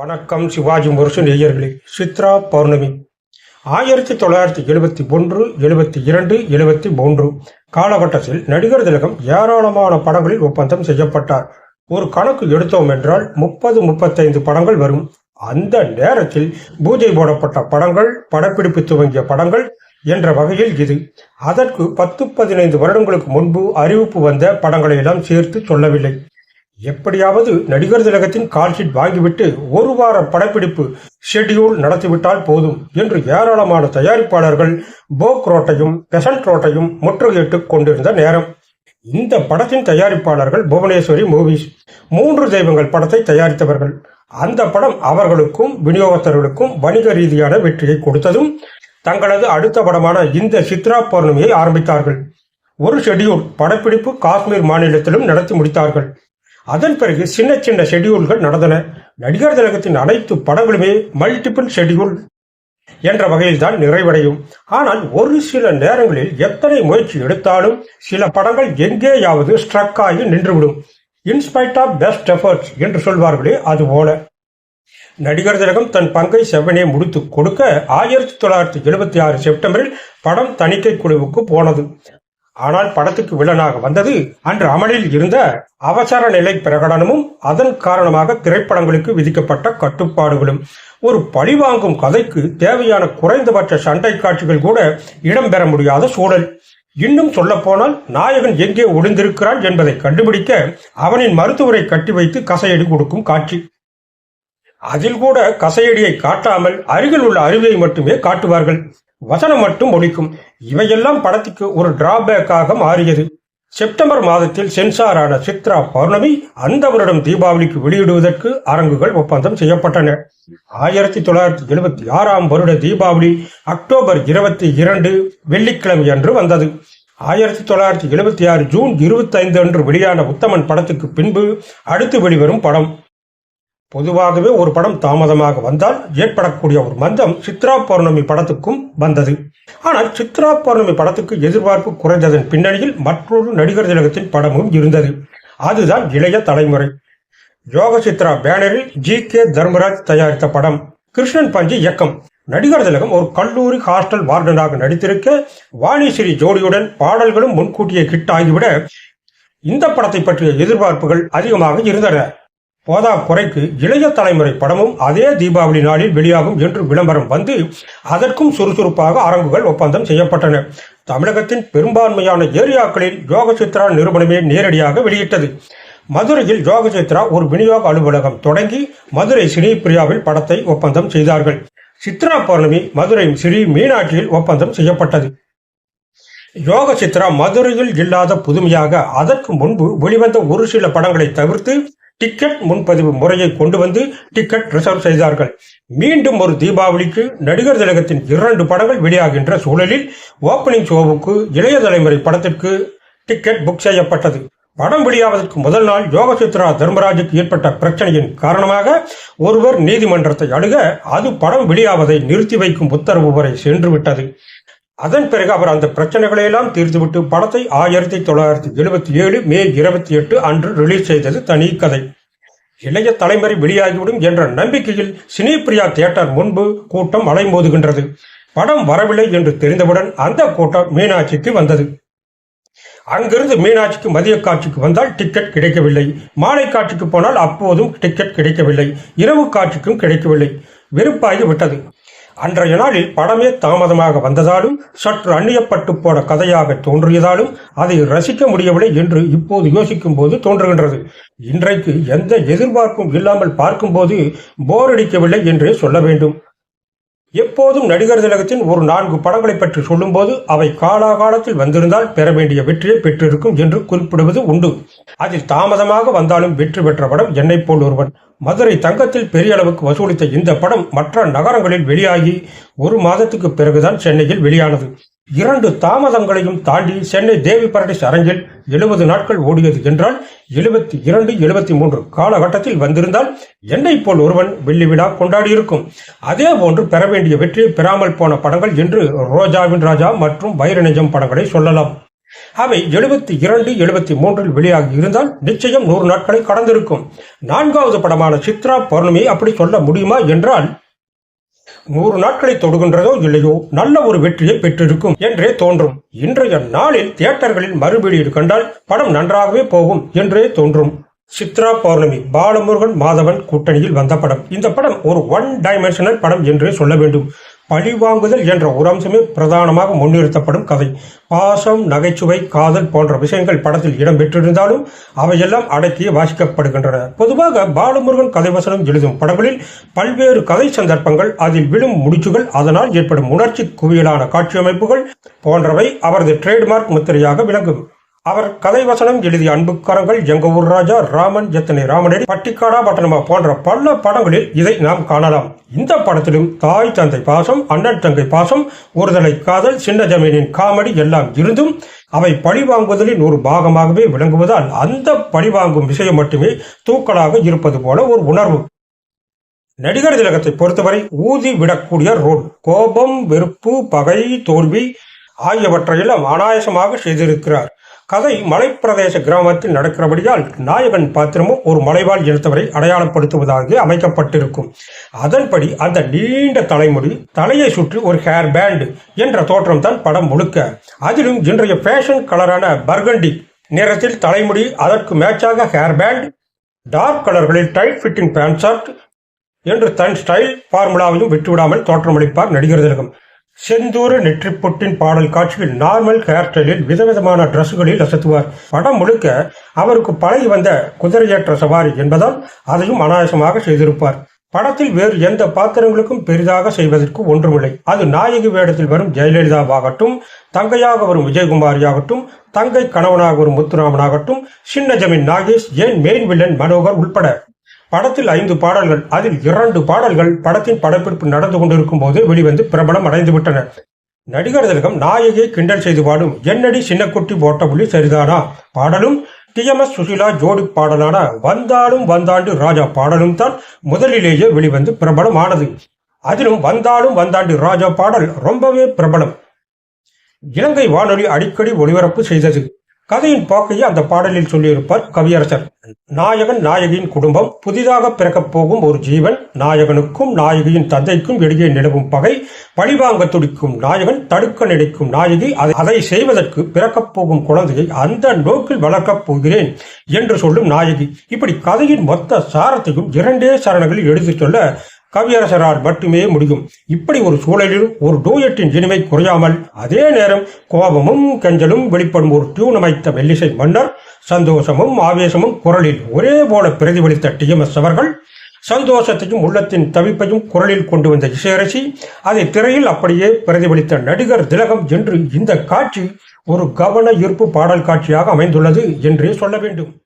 வணக்கம் சிவாஜி முரசு நேயர்களே. சித்ரா பௌர்ணமி. ஆயிரத்தி தொள்ளாயிரத்தி எழுபத்தி ஒன்று எழுபத்தி இரண்டு எழுபத்தி மூன்று காலகட்டத்தில் நடிகர் திலகம் ஏராளமான படங்களில் ஒப்பந்தம் செய்யப்பட்டார். ஒரு கணக்கு எடுத்தோம் என்றால் முப்பது முப்பத்தைந்து படங்கள் வரும். அந்த நேரத்தில் பூஜை போடப்பட்ட படங்கள் படப்பிடிப்பு துவங்கிய படங்கள் என்ற வகையில் இது. அதற்கு பத்து பதினைந்து வருடங்களுக்கு முன்பு அறிவிப்பு வந்த படங்களை எல்லாம் சேர்த்து சொல்லவில்லை. எப்படியாவது நடிகர் திலகத்தின் கால்ஷீட் வாங்கிவிட்டு ஒரு வார படப்பிடிப்பு ஷெட்யூல் நடத்திவிட்டால் போதும் என்று ஏராளமான தயாரிப்பாளர்கள் போக் ரோட்டையும் பெசன்ட் ரோட்டையும் முற்றுகையிட்டுக் கொண்டிருந்த நேரம். இந்த படத்தின் தயாரிப்பாளர்கள் புவனேஸ்வரி மூவிஸ் மூன்று தெய்வங்கள் படத்தை தயாரித்தவர்கள். அந்த படம் அவர்களுக்கும் விநியோகஸ்தர்களுக்கும் வணிக ரீதியான வெற்றியை கொடுத்ததும் தங்களது அடுத்த படமான இந்த சித்ரா பௌர்ணமியை ஆரம்பித்தார்கள். ஒரு ஷெட்யூல் படப்பிடிப்பு காஷ்மீர் மாநிலத்திலும் நடத்தி முடித்தார்கள். அதன் பிறகு சின்ன சின்ன ஷெட்யூல்கள் நடந்தன. நடிகர் திலகத்தின் அனைத்து படங்களுமே மல்டிபிள் ஷெட்யூல் என்ற வகையில் தான் நிறைவடையும். ஆனால் ஒரு சில நேரங்களில் எத்தனை முயற்சி எடுத்தாலும் சில படங்கள் எங்கேயாவது ஸ்ட்ரக் ஆகி நின்றுவிடும். இன்ஸ்பைட் ஆஃப் பெஸ்ட் எஃபர்ட்ஸ் என்று சொல்வார்களே அது போல. நடிகர் திலகம் தன் பங்கை செவ்வனே முடித்து கொடுக்க ஆயிரத்தி தொள்ளாயிரத்தி எழுபத்தி ஆறு செப்டம்பரில் படம் தணிக்கை குழுவுக்கு போனது. ஆனால் படத்துக்கு வில்லனாக வந்தது அன்று அமலில் இருந்த அவசர நிலை பிரகடனமும் அதன் காரணமாக திரைப்படங்களுக்கு விதிக்கப்பட்ட கட்டுப்பாடுகளும். ஒரு பழிவாங்கும் கதைக்கு தேவையான குறைந்தபட்ச சண்டை காட்சிகள் கூட இடம்பெற முடியாத சூழல். இன்னும் சொல்லப்போனால் நாயகன் எங்கே ஒளிந்திருக்கிறான் என்பதை கண்டுபிடிக்க அவனின் மருத்துவரை கட்டி வைத்து கசையடி கொடுக்கும் காட்சி. அதில் கூட கசையடியை காட்டாமல் அருகில் உள்ள அருவியை மட்டுமே காட்டுவார்கள். வசனம் மட்டும் ஒழிக்கும். இவையெல்லாம் படத்துக்கு ஒரு டிராபேக்காக மாறியது. செப்டம்பர் மாதத்தில் சென்சாரான சித்ரா பௌர்ணமி அந்த வருடம் தீபாவளிக்கு வெளியிடுவதற்கு அரங்குகள் ஒப்பந்தம் செய்யப்பட்டன. ஆயிரத்தி தொள்ளாயிரத்தி எழுபத்தி ஆறாம் வருட தீபாவளி அக்டோபர் இருபத்தி இரண்டு வெள்ளிக்கிழமை அன்று வந்தது. ஆயிரத்தி தொள்ளாயிரத்தி எழுபத்தி ஆறு ஜூன் இருபத்தி ஐந்து அன்று வெளியான உத்தமன் படத்துக்கு பின்பு அடுத்து வெளிவரும் படம். பொதுவாகவே ஒரு படம் தாமதமாக வந்தால் ஏற்படக்கூடிய ஒரு மந்தம் சித்ரா பௌர்ணமி படத்துக்கும் வந்தது. ஆனால் சித்ரா பௌர்ணமி படத்துக்கு எதிர்பார்ப்பு குறைந்ததன் பின்னணியில் மற்றொரு நடிகர் திலகத்தின் படமும் இருந்தது. அதுதான் இளைய தலைமுறை. யோக சித்ரா பேனரில் ஜி கே தர்மராஜ் தயாரித்த படம். கிருஷ்ணன் பஞ்சு இயக்கம். நடிகர் திலகம் ஒரு கல்லூரி ஹாஸ்டல் வார்டனாக நடித்திருக்க வாணிஸ்ரீ ஜோடியுடன் பாடல்களும் முன்கூட்டியே ஹிட் ஆகிவிட இந்த படத்தை பற்றிய எதிர்பார்ப்புகள் அதிகமாக இருந்தன. போதா குறைக்கு இளைய தலைமுறை படமும் அதே தீபாவளி நாளில் வெளியாகும் என்று விளம்பரம் வந்து அதற்கும் சுறுசுறுப்பாக அரங்குகள் ஒப்பந்தம் செய்யப்பட்டன. தமிழகத்தின் பெரும்பான்மையான ஏரியாக்களில் யோக சித்ரா நிறுவனமே நேரடியாக வெளியிட்டது. மதுரையில் யோக சித்ரா ஒரு விநியோக அலுவலகம் தொடங்கி மதுரை சினிபிரியாவில் படத்தை ஒப்பந்தம் செய்தார்கள். சித்ரா பௌர்ணமி மதுரை ஸ்ரீ மீனாட்சியில் ஒப்பந்தம் செய்யப்பட்டது. யோக சித்ரா மதுரையில் இல்லாத புதுமையாக அதற்கு முன்பு வெளிவந்த ஒரு சில படங்களை தவிர்த்து டிக்கெட் முன்பதிவு முறையை கொண்டு வந்து டிக்கெட் ரிசர்வ் செய்தார்கள். மீண்டும் ஒரு தீபாவளிக்கு நடிகர் திலகத்தின் இரண்டு படங்கள் வெளியாகின்ற சூழலில் ஓப்பனிங் ஷோவுக்கு இளைய தலைமுறை படத்திற்கு டிக்கெட் புக் செய்யப்பட்டது. படம் வெளியாவதற்கு முதல் நாள் யோகசித்ரா தர்மராஜுக்கு ஏற்பட்ட பிரச்சனையின் காரணமாக ஒருவர் நீதிமன்றத்தை அணுக அது படம் வெளியாவதை நிறுத்தி வைக்கும் உத்தரவு வரை சென்று விட்டது அதன் பிறகு அவர் அந்த பிரச்சனைகளை எல்லாம் தீர்த்துவிட்டு படத்தை ஆயிரத்தி தொள்ளாயிரத்தி எழுபத்தி ஏழு மே இருபத்தி எட்டு அன்று ரிலீஸ் செய்தது தனி கதை. இளைய தலைமுறை வெளியாகிவிடும் என்ற நம்பிக்கையில் சினிபிரியா தியேட்டர் முன்பு கூட்டம் அலைமோதுகின்றது. படம் வரவில்லை என்று தெரிந்தவுடன் அந்த கூட்டம் மீனாட்சிக்கு வந்தது. அங்கிருந்து மீனாட்சிக்கு மதிய காட்சிக்கு வந்தால் டிக்கெட் கிடைக்கவில்லை. மாலை காட்சிக்கு போனால் அப்போதும் டிக்கெட் கிடைக்கவில்லை. இரவு காட்சிக்கும் கிடைக்கவில்லை. வெறுப்பாகி விட்டது. அன்றைய நாளில் படமே தாமதமாக வந்ததாலும் சற்று அந்நியப்பட்டு போன கதையாக தோன்றியதாலும் அதை ரசிக்க முடியவில்லை என்று இப்போது யோசிக்கும் போது தோன்றுகின்றது. இன்றைக்கு எந்த எதிர்பார்ப்பும் இல்லாமல் பார்க்கும்போது போர் அடிக்கவில்லை என்றே சொல்ல வேண்டும். எப்போதும் நடிகர் திலகத்தின் ஒரு நான்கு படங்களை பற்றி சொல்லும்போது அவை காலாகாலத்தில் வந்திருந்தால் பெற வேண்டிய வெற்றியை பெற்றிருக்கும் என்று குறிப்பிடுவது உண்டு. அதில் தாமதமாக வந்தாலும் வெற்றி பெற்ற படம் என்னை போல் ஒருவன் மதுரை தங்கத்தில் பெரிய அளவுக்கு வசூலித்த இந்த படம் மற்ற நகரங்களில் வெளியாகி ஒரு மாதத்துக்கு பிறகுதான் சென்னையில் வெளியானது. இரண்டு தாமதங்களையும் தாண்டி சென்னை தேவி பரடிஸ் அரங்கில் எழுபது நாட்கள் ஓடியது என்றால் எழுபத்தி இரண்டு எழுபத்தி மூன்று காலகட்டத்தில் வந்திருந்தால் என்னை போல் ஒருவன் வெள்ளி விழா கொண்டாடியிருக்கும். அதே போன்று பெற வேண்டிய வெற்றியை பெறாமல் போன படங்கள் என்று ரோஜாவின் ராஜா மற்றும் வைரநெஞ்சம் படங்களை சொல்லலாம். அவை எழுபத்தி இரண்டு எழுபத்தி மூன்றில் வெளியாகி இருந்தால் நிச்சயம் நூறு நாட்களை கடந்திருக்கும். நான்காவது படமான சித்ரா பௌர்ணமி அப்படி சொல்ல முடியுமா என்றால் நூறு நாட்களை தொடுகின்றதோ இல்லையோ நல்ல ஒரு வெற்றியை பெற்றிருக்கும் என்றே தோன்றும். இன்றைய நாளில் தியேட்டர்களில் மறுவெளியீடு கண்டால் படம் நன்றாகவே போகும் என்றே தோன்றும். சித்ரா பௌர்ணமி பாலமுருகன் மாதவன் கூட்டணியில் வந்த படம். இந்த படம் ஒரு ஒன் டைமென்ஷனல் படம் என்றே சொல்ல வேண்டும். பழிவாங்குதல் என்ற ஒரு அம்சமே பிரதானமாக முன்னிறுத்தப்படும் கதை. பாசம் நகைச்சுவை காதல் போன்ற விஷயங்கள் படத்தில் இடம்பெற்றிருந்தாலும் அவையெல்லாம் அடக்கி வாசிக்கப்படுகின்றன. பொதுவாக பாலமுருகன் கதைவசனம் எழுதும் படங்களில் பல்வேறு கதை சந்தர்ப்பங்கள் அதில் விழும் முடிச்சுகள் அதனால் ஏற்படும் உணர்ச்சி குவியலான காட்சியமைப்புகள் போன்றவை அவரது ட்ரேட்மார்க் முத்திரையாக விளங்கும். அவர் கதை வசனம் எழுதிய அன்புக்காரங்கள் எங்க ஊர் ராஜா ராமன் எத்தனை ராமனடி பட்டிக்காடா பட்டணமா போன்ற பல படங்களில் இதை நாம் காணலாம். இந்த படத்திலும் தாய் தந்தை பாசம் அண்ணன் தங்கை பாசம் ஒருதலை காதல் சின்ன ஜமீனின் காமெடி எல்லாம் இருந்தும் அவை பழிவாங்குவதில் ஒரு பாகமாகவே விளங்குவதால் அந்த பழிவாங்கும் விஷயம் மட்டுமே தூக்கலாக இருப்பது போல ஒரு உணர்வு. நடிகர் திலகத்தை பொறுத்தவரை ஊதி விடக்கூடிய ரோல். கோபம் வெறுப்பு பகை தோல்வி ஆகியவற்றையெல்லாம் அனாயசமாக செய்திருக்கிறார். கதை மலைப்பிரதேச கிராமத்தில் நடக்கிறபடியால் நாயகன் பாத்திரமும் ஒரு மலைவாழ் இனத்தவரை அடையாளப்படுத்துவதாக அமைக்கப்பட்டிருக்கும். அதன்படி அந்த நீண்ட தலைமுடி தலையை சுற்றி ஒரு ஹேர் பேண்ட் என்ற தோற்றம் தான் படம் முழுக்க. அதிலும் இன்றைய ஃபேஷன் கலரான பர்கண்டி நிறத்தில் தலைமுடி அதற்கு மேட்சாக ஹேர் பேண்ட் டார்க் கலர்களில் டைட் ஃபிட்டிங் பேண்ட் ஷர்ட் என்று தன் ஸ்டைல் ஃபார்முலாவையும் விட்டுவிடாமல் தோற்றமளிப்பார் நடிகர் திலகம். செந்தூர நெற்றிப்பொட்டின் பாடல் காட்சியில் நார்மல் ஹேர் ஸ்டைலில் விதவிதமான ட்ரெஸ்ஸுகளில் அசத்துவார். படம் முழுக்க அவருக்கு பழகி வந்த குதிரையேற்ற சவாரி என்பதால் அதையும் அனாயசமாக செய்திருப்பார். படத்தில் வேறு எந்த பாத்திரங்களுக்கும் பெரிதாக செய்வதற்கு ஒன்றுமில்லை. அது நாயகி வேடத்தில் வரும் ஜெயலலிதாவாகட்டும் தங்கையாக வரும் விஜயகுமாரியாகட்டும் தங்கை கணவனாக வரும் முத்துராமனாகட்டும் சின்ன ஜமீன் நாகேஷ் ஏன் மெயின் வில்லன் மனோகர் உட்பட படத்தில் ஐந்து பாடல்கள் அதில் இரண்டு பாடல்கள் படத்தின் படப்பிடிப்பு நடந்து கொண்டிருக்கும் போது வெளிவந்து பிரபலம் அடைந்துவிட்டன நடிகர் திலகம் நாயகியை கிண்டல் செய்து பாடும் என்னடி சின்னக்குட்டி போட்ட புள்ளி சரிதானா? பாடலும் டிஎம்எஸ் சுசிலா ஜோடி பாடலான வந்தாலும் வந்தாண்டு ராஜா பாடலும் தான் முதலிலேயே வெளிவந்து பிரபலமானது. அதிலும் வந்தாலும் வந்தாண்டு ராஜா பாடல் ரொம்பவே பிரபலம். இலங்கை வானொலி அடிக்கடி ஒளிபரப்பு செய்தது. கதையின் போக்கையை அந்த பாடலில் சொல்லியிருப்பார் கவியரசர். நாயகன் நாயகியின் குடும்பம் புதிதாக பிறக்கப் போகும் ஒரு ஜீவன் நாயகனுக்கும் நாயகியின் தந்தைக்கும் இடையே நிலவும் பகை பழிவாங்க துடிக்கும் நாயகன் தடுக்க நினைக்கும் நாயகி அதை செய்வதற்கு பிறக்கப் போகும் குழந்தையை அந்த நோக்கில் வளர்க்கப் போகிறேன் என்று சொல்லும் நாயகி. இப்படி கதையின் மொத்த சாரத்தையும் இரண்டே சரணங்களில் எடுத்துச் சொல்ல கவியரசரால் மட்டுமே முடியும். இப்படி ஒரு சூழலில் ஒரு டூயட்டின் இனிமை குறையாமல் அதே நேரம் கோபமும் கெஞ்சலும் வெளிப்படும் ஒரு டியூன் அமைத்த மெல்லிசை மன்னர் சந்தோஷமும் ஆவேசமும் குரலில் ஒரே போல பிரதிபலித்த டிஎம்எஸ் அவர்கள் சந்தோஷத்தையும் உள்ளத்தின் தவிப்பையும் குரலில் கொண்டு வந்த இசையரசி அதை திரையில் அப்படியே பிரதிபலித்த நடிகர் திலகம் என்று இந்த காட்சி ஒரு கவன ஈர்ப்பு பாடல் காட்சியாக அமைந்துள்ளது என்றே சொல்ல வேண்டும்.